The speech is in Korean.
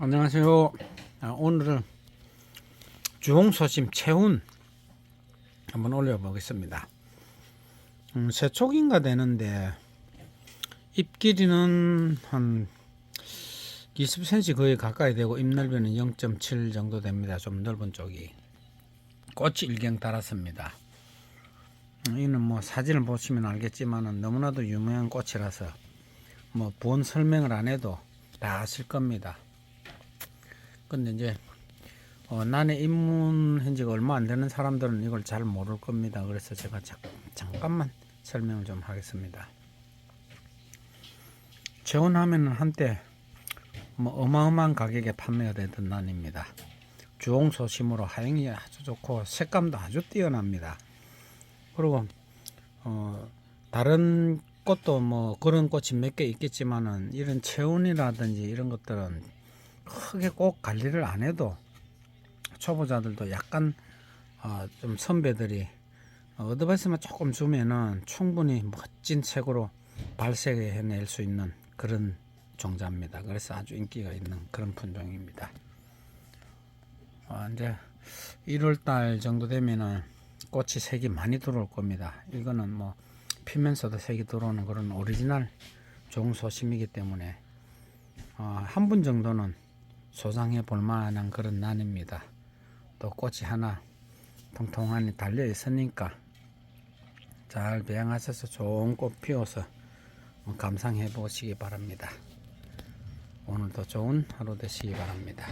안녕하세요. 아, 오늘은 주홍소심 채운 한번 올려보겠습니다. 음, 세 촉인가 되는데 잎 길이는 한 20cm 거의 가까이 되고 잎 넓이는 0.7 정도 됩니다. 좀 넓은 쪽이 꽃이 일경 달았습니다. 음, 이는 뭐 사진을 보시면 알겠지만은 너무나도 유명한 꽃이라서 뭐 본 설명을 안 해도 다 아실 겁니다. 근데 이제 어, 난에 입문한 지가 얼마 안 되는 사람들은 이걸 잘 모를 겁니다. 그래서 제가 자, 잠깐만 설명을 좀 하겠습니다. 재혼하면은 한때 뭐 어마어마한 가격에 판매가 되던 난입니다. 주홍 소심으로 하영이 아주 좋고 색감도 아주 뛰어납니다. 그리고 어, 다른 꽃도 뭐 그런 꽃이 몇 개 있겠지만은 이런 체온이라든지 이런 것들은 크게 꼭 관리를 안 해도 초보자들도 약간 어, 좀 선배들이 어드바이스만 조금 주면은 충분히 멋진 색으로 발색해낼 수 있는 그런 종자입니다. 그래서 아주 인기가 있는 그런 품종입니다. 어, 이제 1월달 정도 되면은 꽃이 색이 많이 들어올 겁니다. 이거는 뭐 피면서도 색이 들어오는 그런 오리지널 좋은 소심이기 때문에 어, 한분 정도는 소장해 볼 만한 그런 난입니다. 또 꽃이 하나 통통하니 달려 있으니까 잘 배양하셔서 좋은 꽃 피워서 뭐 감상해 보시기 바랍니다. 오늘도 좋은 하루 되시기 바랍니다.